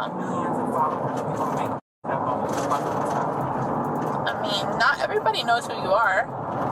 I mean, not everybody knows who you are.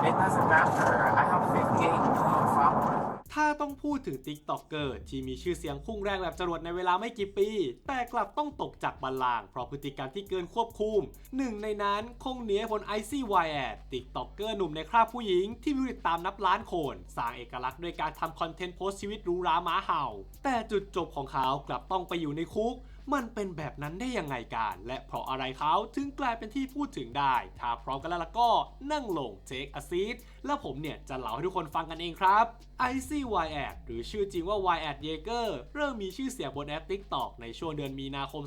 It doesn't matter. I have 58 million followers. ถ้าต้องพูดถึง TikToker ที่มีชื่อเสียงพุ่งแรงแบบจรวดในเวลาไม่กี่ปี แต่กลับต้องตกจากบัลลังก์เพราะพฤติกรรมที่เกินควบคุม หนึ่งในนั้นคงเหนียบน Icy Wyatt TikToker หนุ่มในคราบผู้หญิงที่มีผู้ติดตามนับล้านคน สร้างเอกลักษณ์ด้วยการทำคอนเทนต์โพสต์ชีวิตหรูหราหมาเห่า แต่จุดจบของเขากลับต้องไปอยู่ในคุก มันเป็นแบบนั้นได้ยังไงกัน และเพราะอะไรเขาถึงกลายเป็นที่พูดถึงได้ ถ้าพร้อมกันแล้วล่ะก็นั่งลงเทคอ s ซีดแล้วผมเนี่ยจะเล่าให้ทุกคนฟังกันเองครับ Icy y a d หรือชื่อจริงว่า y a d Yeager เริ่มมีชื่อเสียงบนแอป TikTok ในช่วงเดือนมีนาคม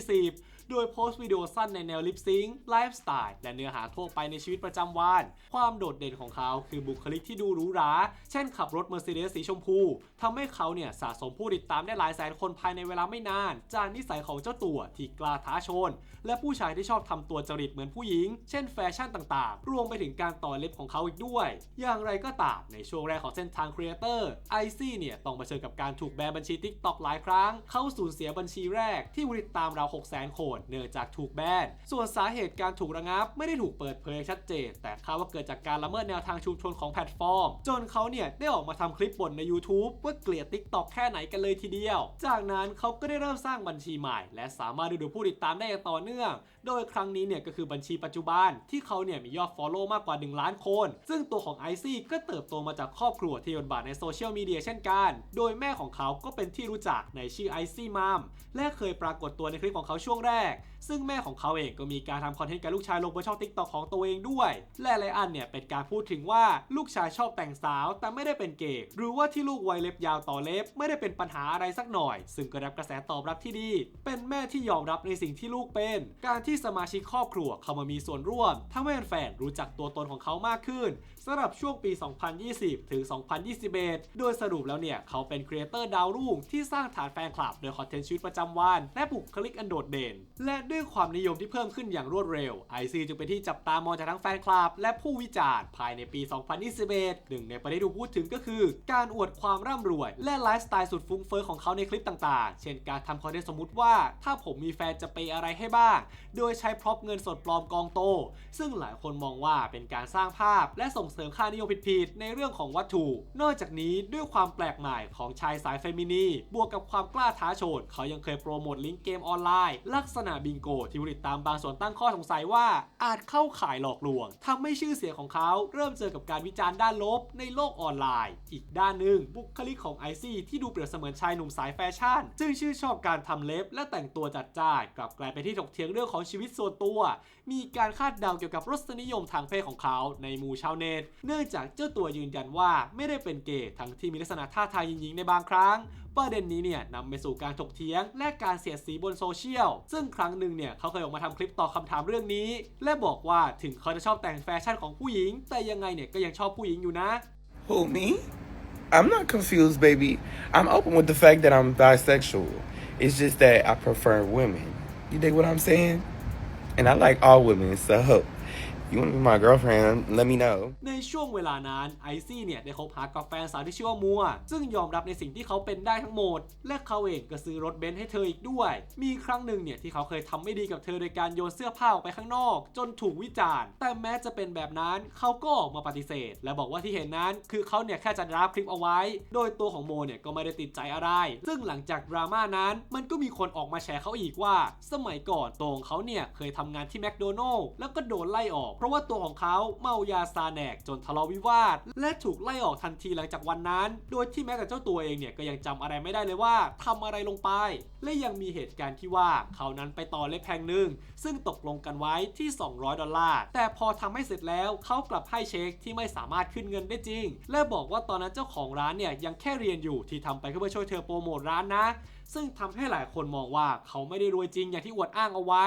2020 โดยโพสต์วิดีโอสั้นในแนวลิปซิงค์ไลฟ์สไตล์และเนื้อหาทั่วไปในชีวิตประจำวัน ความโดดเด่นของเขาคือบุคลิกที่ดูหรูหรา เช่นขับรถ Mercedes สีชมพูทำให้เขาเนี่ยสะสมผู้ติดตามได้หลายแสนคนภายในเวลาไม่นาน จากนิสัยของเจ้าตัวที่กล้าท้าชน และผู้ชายที่ชอบทำตัวจริตเหมือนผู้หญิง เช่นแฟชั่นต่างๆ รวมไปถึงการต่อเล็บของเขาอีกด้วย อย่างไรก็ตามในช่วงแรกของเส้นทางครีเอเตอร์ไอซี่เนี่ยต้องเผชิญกับการถูกแบนบัญชี TikTok หลายครั้ง เขาสูญเสียบัญชีแรกที่ผู้ติดตามราว600,000 คนเนื่องจากถูกแบน ส่วนสาเหตุการถูกระงับไม่ได้ถูกเปิดเผยชัดเจน แต่คาดว่าเกิดจากการละเมิดแนวทางชุมชนของแพลตฟอร์ม จนเขาเนี่ยได้ออกมาทำคลิปบ่นใน YouTube ว่าเกลียด TikTok แค่ไหนกันเลยทีเดียว จากนั้นเขาก็ได้เริ่มสร้างบัญชีใหม่ และสามารถดูดูผู้ติดตามได้อย่างต่อเนื่อง โดยครั้งนี้เนี่ยก็คือบัญชีปัจจุบันที่เขาเนี่ยมียอด Follow มากกว่า 1 ล้านคน ซึ่งตัวของไอซี่ก็เติบโตมาจากครอบครัวที่บทบาทในโซเชียลมีเดียเช่นกัน โดยแม่ของเขาก็เป็นที่รู้จักในชื่อไอซี่มัมและเคยปรากฏตัวในคลิปของเขาช่วงแรก ซึ่งแม่ของเขาเองก็มีการทำคอนเทนต์กับลูกชายลงบนช่อง TikTok ของตัวเองด้วย และหลายอันเนี่ยเป็นการพูดถึงว่าลูกชายชอบแต่งสาว แต่ไม่ได้เป็นเกย์หรือว่าที่ลูกไวเล็บยาวต่อเล็บ ไม่ได้เป็นปัญหาอะไรสักหน่อย ซึ่งก็ได้รับกระแสตอบรับที่ดี เป็นแม่ที่ยอมรับในสิ่งที่ลูกเป็น การที่สมาชิกครอบครัวเข้ามามีส่วนร่วมทำให้แฟนรู้จักตัวตนของเขามากขึ้นสำหรับช่วงปี 2020 ถึง 2021 โดยสรุปแล้วเนี่ยเขาเป็นครีเอเตอร์ดาวรุ่งที่สร้างฐานแฟนคลับโดยคอนเทนต์ชีวิตประจำวันและบุคลิกอันโดดเด่น และด้วยวยความนิยมที่เพิ่มขึ้นอย่างรวดเร็ว IC จึงเป็นที่จับตามองจากทั้งแฟนคลับ และผู้วิจารณ์ภายในปี 2021 หนึ่งในประเด็นที่พูดถึงก็คือ การอวดความร่ำรวย และไลฟ์สไตล์สุดฟุ้งเฟ้อของเขาในคลิปต่างๆ เช่นการทำคอนเทนต์สมมติว่า ถ้าผมมีแฟนจะไปอะไรให้บ้าง โดยใช้พร็อพเงินสดปลอมกองโต ซึ่งหลายคนมองว่าเป็นการสร้างภาพ และส่งเสริมค่านิยมผิดๆในเรื่องของวัตถุ นอกจากนี้ด้วยความแปลกใหม่ของชายสายเฟมินีบวกกับความกล้าท้าโชนเขายังเคยโปรโมทลิงก์เกมออนไลน์ ลักษณะบิงโกที่ผู้ติดตามบางส่วนตั้งข้อสงสัยว่าอาจเข้าข่ายหลอกลวงทำให้ชื่อเสียงของเขาเริ่มเจอกับการวิจารณ์ด้านลบในโลกออนไลน์ อีกด้านหนึ่งบุคลิกของไอซี่ที่ดูเปรียบเสมือนชายหนุ่มสายแฟชั่น ซึ่งชื่นชอบการทำเล็บและแต่งตัวจัดจ้านกลับกลายเป็นที่ถกเถียงเรื่องของชีวิตส่วนตัว มีการคาดเดาเกี่ยวกับรสนิยมทางเพศของเขาในหมู่ชาวเน็ตเนื่องจากเจ้าตัวยืนยันว่าไม่ได้เป็นเกย์ทั้งที่มีลักษณะท่าทางหญิงๆในบางครั้ง ประเด็นนี้เนี่ยนำไปสู่การถกเถียง และการเสียดสีบนโซเชียล ซึ่งครั้งหนึ่งเนี่ยเขาเคยออกมาทำคลิปตอบคำถามเรื่องนี้ และบอกว่าถึงเขาจะชอบแต่งแฟชั่นของผู้หญิง แต่ยังไงเนี่ยก็ยังชอบผู้หญิงอยู่นะ Who, me? I'm not confused, baby. I'm open with the fact that I'm bisexual. It's just that I prefer women. You dig what I'm saying? And I like all women, so you want to be my girlfriend, let me know. ในช่วงเวลานั้นไอซี่เนี่ยได้คบหากับแฟนสาวที่ชื่อว่ามัว ซึ่งยอมรับในสิ่งที่เขาเป็นได้ทั้งหมด และเขาเองก็ซื้อรถเบนซ์ให้เธออีกด้วย มีครั้งหนึ่งเนี่ยที่เขาเคยทำไม่ดีกับเธอโดยการโยนเสื้อผ้าออกไปข้างนอก จนถูกวิจารณ์ แต่แม้จะเป็นแบบนั้นเขาก็ออกมาปฏิเสธ และบอกว่าที่เห็นนั้น คือเขาเนี่ยแค่จะรับคลิปเอาไว้ โดยตัวของโมเนี่ยก็ไม่ได้ติดใจอะไร ซึ่งหลังจากดราม่านั้น มันก็มีคนออกมาแชร์เขาอีกว่า สมัยก่อนตัวของเขาเนี่ยเคยทำงานที่แมคโดนัลล์แล้วก็โดนไล่ออกเพราะว่าตัวของเขาเมายาซาแนกจนทะเลาะวิวาท และถูกไล่ออกทันทีหลังจากวันนั้น โดยที่แม้แต่เจ้าตัวเองเนี่ยก็ยังจำอะไรไม่ได้เลยว่าทำอะไรลงไป และยังมีเหตุการณ์ที่ว่าเขานั้นไปต่อเล็บแห่งหนึ่งซึ่งตกลงกันไว้ที่ 200 ดอลลาร์ แต่พอทำให้เสร็จแล้วเขากลับให้เช็คที่ไม่สามารถขึ้นเงินได้จริง และบอกว่าตอนนั้นเจ้าของร้านเนี่ยยังแค่เรียนอยู่ที่ทำไปเพื่อช่วยเธอโปรโมทร้านนะ ซึ่งทำให้หลายคนมองว่าเขาไม่ได้รวยจริงอย่างที่อวดอ้างเอาไว้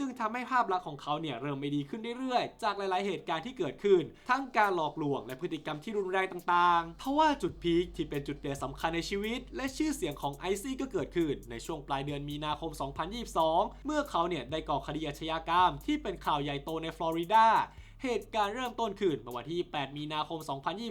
จึงทำให้ภาพลักษณ์ของเขาเนี่ยเริ่มไม่ดีขึ้นเรื่อยๆ จากหลายๆเหตุการณ์ที่เกิดขึ้น ทั้งการหลอกลวงและพฤติกรรมที่รุนแรงต่างๆเพราะว่าจุดพีคที่เป็นจุดเปลี่ยนสำคัญในชีวิต และชื่อเสียงของไอซี่ก็เกิดขึ้น ในช่วงปลายเดือนมีนาคม 2022 เมื่อเขาเนี่ยได้ก่อคดีอาชญากรรมที่เป็นข่าวใหญ่โตในฟลอริดา เหตุการณ์เริ่มต้นขึ้นเมื่อวันที่ 8 มีนาคม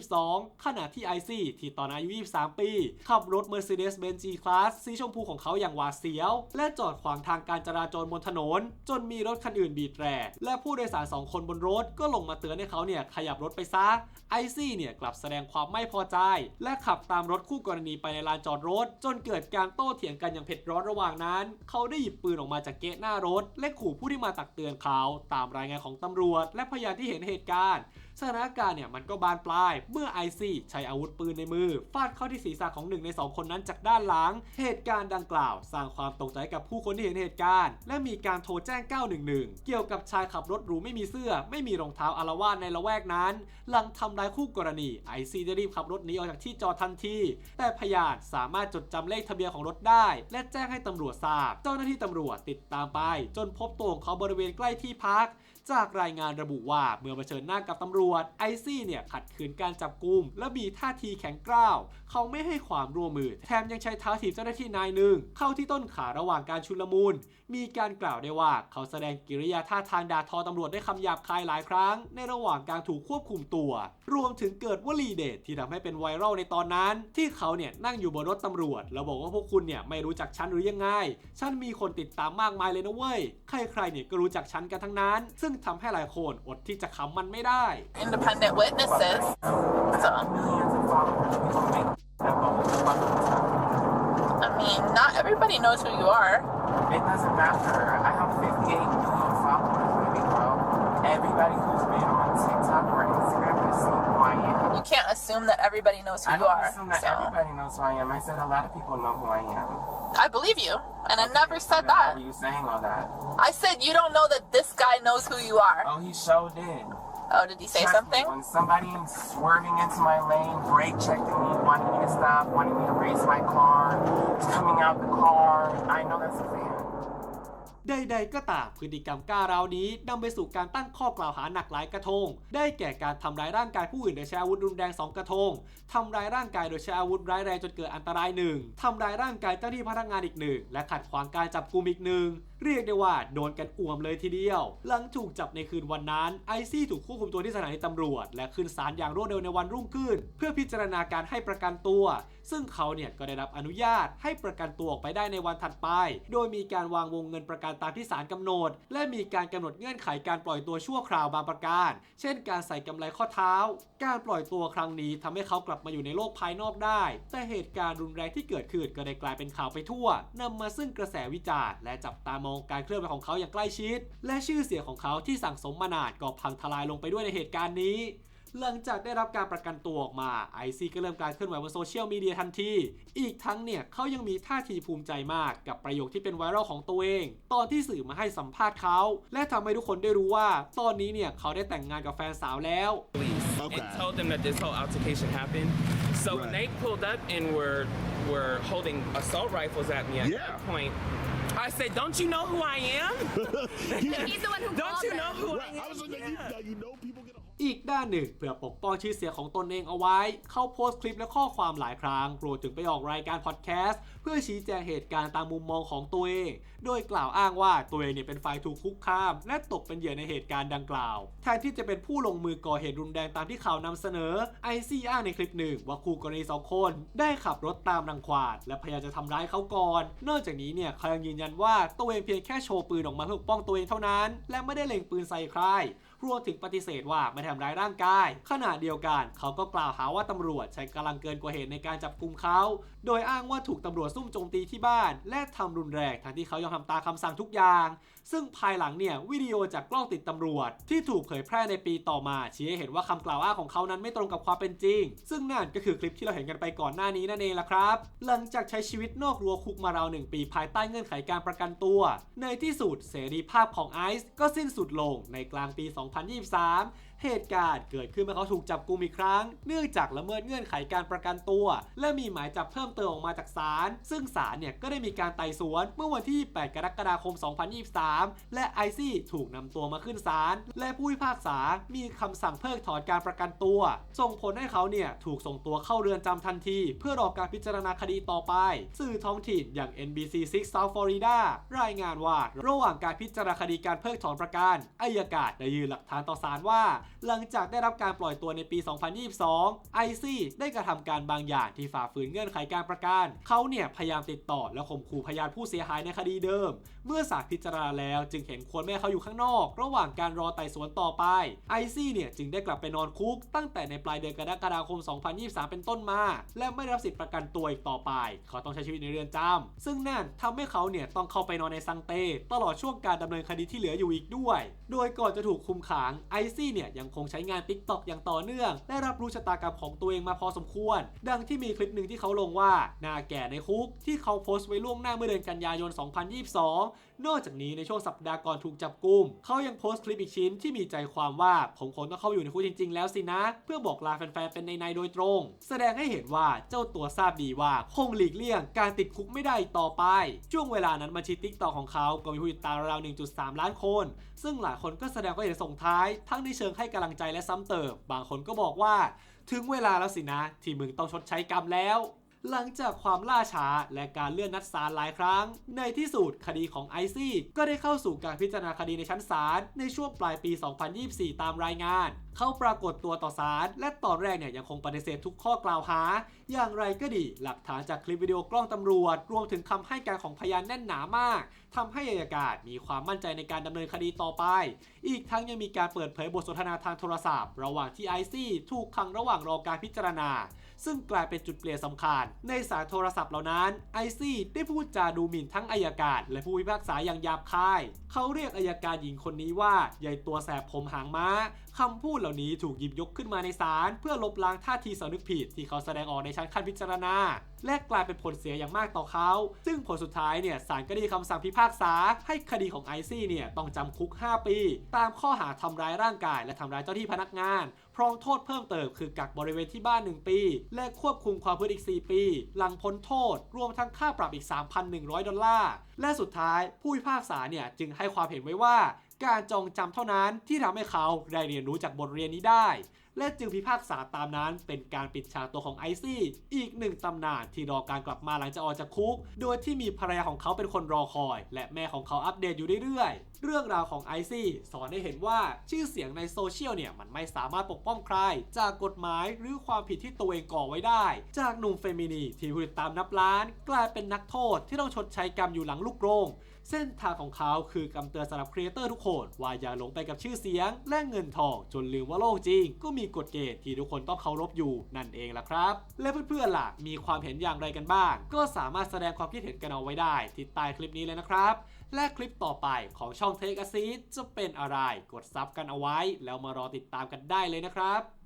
2022 ขณะที่ไอซี่ที่ตอนอายุ 23 ปี ขับรถ Mercedes-Benz G-Class สีชมพูของเขาอย่างหวาดเสียว และจอดขวางทางการจราจรบนถนน จนมีรถคันอื่นบีบแตรและผู้โดยสาร 2 คนบนรถก็ลงมาเตือนให้เขาเนี่ยขยับรถไปซะไอซี่เนี่ยกลับแสดงความไม่พอใจ และขับตามรถคู่กรณีไปในลานจอดรถ จนเกิดการโต้เถียงกันอย่างเผ็ดร้อนระหว่างนั้น เขาได้หยิบปืนออกมาจากเกะหน้ารถ และขู่ผู้ที่มาตักเตือนเขา ตามรายงานของตำรวจ และพยานที่เห็นเหตุการณ์ สถานการณ์เนี่ยมันก็บานปลาย เมื่อไอซี่ใช้อาวุธปืนในมือ ฟาดเข้าที่ศีรษะของหนึ่งในสองคนนั้นจากด้านหลัง เหตุการณ์ดังกล่าว สร้างความตกใจกับผู้คนที่เห็นเหตุการณ์ และมีการโทรแจ้ง 911 เกี่ยวกับชายขับรถหรูไม่มีเสื้อ ไม่มีรองเท้าอารวาสในละแวกนั้น หลังทำร้ายคู่กรณีไอซี่ได้รีบขับรถหนีออกจากที่จอดทันที แต่พยานสามารถจดจำเลขทะเบียนของรถได้ และแจ้งให้ตำรวจทราบ เจ้าหน้าที่ตำรวจติดตามไป จนพบตัวของเขาบริเวณใกล้ที่พัก จากรายงานระบุว่าเมื่อเผชิญหน้ากับตำรวจไอซี่เนี่ยขัดขืนการจับกุม และมีท่าทีแข็งกร้าว เขาไม่ให้ความร่วมมือ แถมยังใช้เท้าถีบเจ้าหน้าที่นายหนึ่ง เข้าที่ต้นขาระหว่างการชุลมุน มีการกล่าวได้ว่าเขาแสดงกิริยาท่าทางด่าทอตำรวจด้วยคำหยาบคายหลายครั้ง ในระหว่างการถูกควบคุมตัว รวมถึงเกิดวลีเด็ดที่ทำให้เป็นไวรัลในตอนนั้น ที่เขาเนี่ยนั่งอยู่บนรถตำรวจ แล้วบอกว่าพวกคุณเนี่ยไม่รู้จักฉันหรือยังไงฉันมีคนติดตามมากมายเลยนะเว้ยใครๆเนี่ยก็รู้จักฉันกันทั้งนั้น ซึ่ง ทำให้หลายคนอดที่จะขำมันไม่ได้ Independent witnesses. So, Millions of followers. People make that moment fucking time. I mean, not everybody knows who you are. It doesn't matter. I have 58 million followers, baby girl. Everybody who's been on TikTok or Instagram has seen who I am. You can't assume that everybody knows who I you don't are. assume that So, everybody knows who I am. I said a lot of people know who I am. I believe you, and I never said How that. are you saying all that? I said you don't know that this guy knows who you are. Oh, he showed did. Oh, did he say Trust me, something? When somebody swerving into my lane, brake checking me, wanting me to stop, wanting me to race my car, coming out the car, I know that's a fan. ใดๆก็ตามพฤติกรรมก้าวร้าวนี้นำไปสู่การตั้งข้อกล่าวหาหนักหลายกระทง ได้แก่การทำร้ายร่างกายผู้อื่นโดยใช้อาวุธรุนแรง 2 กระทงทำร้ายร่างกายโดยใช้อาวุธร้ายแรงจนเกิดอันตรายหนึ่งทำร้ายร่างกายเจ้าหน้าที่พนักงานอีกหนึ่งและขัดขวางการจับกุมอีกหนึ่งเรียกได้ว่าโดนกันอ่วมเลยทีเดียว หลังถูกจับในคืนวันนั้นไอซี่ถูกควบคุมตัวที่สถานีตำรวจ และขึ้นศาลอย่างรวดเร็วในวันรุ่งขึ้น เพื่อพิจารณาการให้ประกันตัว ซึ่งเขาเนี่ยก็ได้รับอนุญาตให้ประกันตัวออกไปได้ในวันถัดไป โดยมีการวางวงเงินประกันตามที่ศาลกำหนด และมีการกำหนดเงื่อนไขการปล่อยตัวชั่วคราวบางประการ เช่น การใส่กำไลข้อเท้า การปล่อยตัวครั้งนี้ทำให้เขากลับมาอยู่ในโลกภายนอกได้ แต่เหตุการณ์รุนแรงที่เกิดขึ้นก็ได้กลายเป็นข่าวไปทั่วนำมาซึ่งกระแสวิจารณ์และจับตามองการเคลื่อนไหวของเขาอย่างใกล้ชิด และชื่อเสียงของเขาที่สั่งสมมานานก็พังทลายลงไปด้วยในเหตุการณ์นี้ หลังจากได้รับการประกันตัวออกมาไอซีก็เริ่มการเคลื่อนไหวบนโซเชียลมีเดียทันที อีกทั้งเนี่ยเขายังมีท่าทีภูมิใจมากกับประโยคที่เป็นไวรัลของตัวเอง ตอนที่สื่อมาให้สัมภาษณ์เขา และทำให้ทุกคนได้รู้ว่า ตอนนี้เนี่ยเขาได้แต่งงานกับแฟนสาวแล้ว police Okay. and told them that this whole altercation happened. So when they Right. pulled up and were were holding assault rifles at me at Yeah. that point, I said, "Don't you know who I am? He's the one who Don't called you them. know who Right. I I was am?" like, you, Yeah. now you know people get a อีกด้านหนึ่งเพื่อปกป้องชื่อเสียงของตนเองเอาไว้ เข้าโพสต์คลิปและข้อความหลายครั้งรวมถึงไปออกรายการพอดแคสต์เพื่อชี้แจงเหตุการณ์ตามมุมมองของตัวเอง โดยกล่าวอ้างว่าตัวเองเนี่ยเป็นฝ่ายถูกคุกคาม และตกเป็นเหยื่อในเหตุการณ์ดังกล่าว แทนที่จะเป็นผู้ลงมือก่อเหตุรุนแรงตามที่ข่าวนำเสนอไอซี่อ้างในคลิปหนึ่งว่าคู่กรณีสองคนได้ขับรถตามรังควานและพยายามจะทำร้ายเขาก่อน นอกจากนี้เนี่ยเขายังยืนยันว่าตัวเองเพียงแค่โชว์ปืนออกมาเพื่อปกป้องตัวเองเท่านั้น และไม่ได้เล็งปืนใส่ใคร รวมถึงปฏิเสธว่าไม่ทำร้ายร่างกาย ขณะเดียวกันเขาก็กล่าวหาว่าตำรวจใช้กำลังเกินกว่าเหตุในการจับกุมเขา โดยอ้างว่าถูกตำรวจซุ่มโจมตีที่บ้าน และทำรุนแรงทั้งที่เขายอมทำตามคำสั่งทุกอย่าง ซึ่งภายหลังเนี่ยวิดีโอจากกล้องติดตำรวจ ที่ถูกเผยแพร่ในปีต่อมาชี้ให้เห็นว่าคำกล่าวอ้างของเขานั้นไม่ตรงกับความเป็นจริง ซึ่งนั่นก็คือคลิปที่เราเห็นกันไปก่อนหน้านี้นั่นเองล่ะครับ หลังจากใช้ชีวิตนอกรั้วคุกมาราวหนึ่งปีภายใต้เงื่อนไขการประกันตัว ในที่สุดเสรีภาพของไอซ์ก็สิ้นสุดลงในกลางปี 2023 เหตุการณ์เกิดขึ้นเมื่อเขาถูกจับกุมอีกครั้ง เนื่องจากละเมิดเงื่อนไขการประกันตัว และมีหมายจับเพิ่มเติมออกมาจากศาลซึ่งศาลเนี่ยก็ได้มีการไต่สวนเมื่อวันที่ 8 กรกฎาคม 2023 และไอซี่ถูกนำตัวมาขึ้นศาลและผู้พิพากษามีคำสั่งเพิกถอนการประกันตัว ส่งผลให้เขาเนี่ยถูกส่งตัวเข้าเรือนจำทันที เพื่อรอการพิจารณาคดีต่อไป สื่อท้องถิ่นอย่าง NBC 6 South Florida รายงานว่า ระหว่างการพิจารณาคดีการเพิกถอนประกันอายการได้ยื่นหลักฐานต่อศาลว่าหลังจากได้รับการปล่อยตัวในปี 2022 ไอซี่ได้กระทำการบางอย่างที่ฝ่าฝืนเงื่อนไขการประกัน เขาเนี่ยพยายามติดต่อและข่มขู่พยานผู้เสียหายในคดีเดิม เมื่อศาลพิจารณาแล้วจึงเห็นควรแม่ให้เขาอยู่ข้างนอก ระหว่างการรอไต่สวนต่อไป ไอซี่เนี่ยจึงได้กลับไปนอนคุก ตั้งแต่ในปลายเดือนกรกฎาคม 2023 เป็นต้นมา และไม่รับสิทธิประกันตัวอีกต่อไป เขาต้องใช้ชีวิตในเรือนจำซึ่งนั่นทำให้เขาเนี่ยต้องเข้าไปนอนในซังเต้ตลอดช่วงการดำเนินคดีที่เหลืออยู่อีกด้วย โดยก่อนจะถูกคุมขังไอซี่เนี่ยยังคงใช้งาน TikTok อย่างต่อเนื่อง ได้รับรู้ชะตากรรมของตัวเองมาพอสมควร ดังที่มีคลิปหนึ่งที่เขาลงว่าหน้าแก่ในคุกที่เขาโพสต์ไว้ล่วงหน้าเมื่อเดือนกันยายน 2022 นอกจากนี้ในช่วงสัปดาห์ก่อนถูกจับกุม เขายังโพสต์คลิปอีกชิ้นที่มีใจความว่าผมคงต้องเข้าอยู่ในคุกจริง ๆ แล้วสินะ เพื่อบอกลาแฟนๆเป็นในในๆโดยตรง แสดงให้เห็นว่าเจ้าตัวทราบดีว่าคงหลีกเลี่ยง การติดคุกไม่ได้ต่อไป ช่วงเวลานั้นบัญชีติ๊กต็อกของเขาก็มีผู้ติดตามราว 1.3 ล้านคน ซึ่งหลายคนก็แสดงความเห็นส่งท้าย ทั้งในเชิงให้กำลังใจและซ้ำเติม บางคนก็บอกว่า ถึงเวลาแล้วสินะ ที่มึงต้องชดใช้กรรมแล้ว หลังจากความล่าช้าและการเลื่อนนัดศาลหลายครั้ง ในที่สุดคดีของไอซี่ก็ได้เข้าสู่การพิจารณาคดีในชั้นศาลในช่วงปลายปี 2024 ตามรายงานเขาปรากฏตัวต่อศาลและตอนแรกเนี่ยยังคงปฏิเสธทุกข้อกล่าวหา อย่างไรก็ดีหลักฐานจากคลิปวิดีโอกล้องตำรวจ รวมถึงคำให้การของพยานแน่นหนามากทำให้อัยการมีความมั่นใจในการดำเนินคดีต่อไป อีกทั้งยังมีการเปิดเผยบทสนทนาทางโทรศัพท์ ระหว่างที่ไอซี่ถูกขังระหว่างรอการพิจารณา ซึ่งกลายเป็นจุดเปลี่ยนสำคัญ ในสายโทรศัพท์เหล่านั้นไอซี่ได้พูดจาดูหมิ่นทั้งอายการและผู้พิพากษาอย่างหยาบคาย เขาเรียกอายการหญิงคนนี้ว่าใหญ่ตัวแสบผมหางม้า คำพูดเหล่านี้ถูกหยิบยกขึ้นมาในศาลเพื่อลบล้างท่าทีสำนึกผิดที่เขาแสดงออกในชั้นขั้นพิจารณา และกลายเป็นผลเสียอย่างมากต่อเขา ซึ่งผลสุดท้ายเนี่ยศาลก็ได้คำสั่งพิพากษา ให้คดีของไอซี่เนี่ยต้องจำคุก 5 ปี ตามข้อหาทำร้ายร่างกาย และทำร้ายเจ้าที่พนักงานพร้อมโทษเพิ่มเติมคือกักบริเวณที่บ้าน 1 ปี และควบคุมความผิดอีก 4 ปี หลังพ้นโทษ รวมทั้งค่าปรับอีก 3,100 ดอลลาร์และสุดท้ายผู้พิพากษาเนี่ยจึงให้ความเห็นไว้ว่า การจองจำเท่านั้นที่ทำให้เขาได้เรียนรู้จากบทเรียนนี้ได้ และจึงพิพากษาตามนั้นเป็นการปิดฉากตัวของไอซี่ อีกหนึ่งตำนานที่รอการกลับมาหลังจากออกจากคุก โดยที่มีภรรยาของเขาเป็นคนรอคอย และแม่ของเขาอัปเดตอยู่เรื่อยๆ เรื่องราวของไอซี่สอนให้เห็นว่าชื่อเสียงในโซเชียลเนี่ยมันไม่สามารถปกป้องใคร จากกฎหมายหรือความผิดที่ตัวเองก่อไว้ได้ จากหนุ่มเฟมินีที่ผู้ติดตามนับล้าน กลายเป็นนักโทษที่ต้องชดใช้กรรมอยู่หลังลูกกรงเส้นทางของเขาคือกำเตือนสำหรับครีเอเตอร์ทุกคน ว่าอย่าหลงไปกับชื่อเสียง และเงินทองจนลืมว่าโลกจริง ก็มีกฎเกณฑ์ที่ทุกคนต้องเคารพอยู่นั่นเองล่ะครับ และเพื่อนๆล่ะมีความเห็นอย่างไรกันบ้าง ก็สามารถแสดงความคิดเห็นกันเอาไว้ได้ที่ใต้คลิปนี้เลยนะครับ และคลิปต่อไปของช่อง Take a Seat จะเป็นอะไร กดซับกันเอาไว้ แล้วมารอติดตามกันได้เลยนะครับ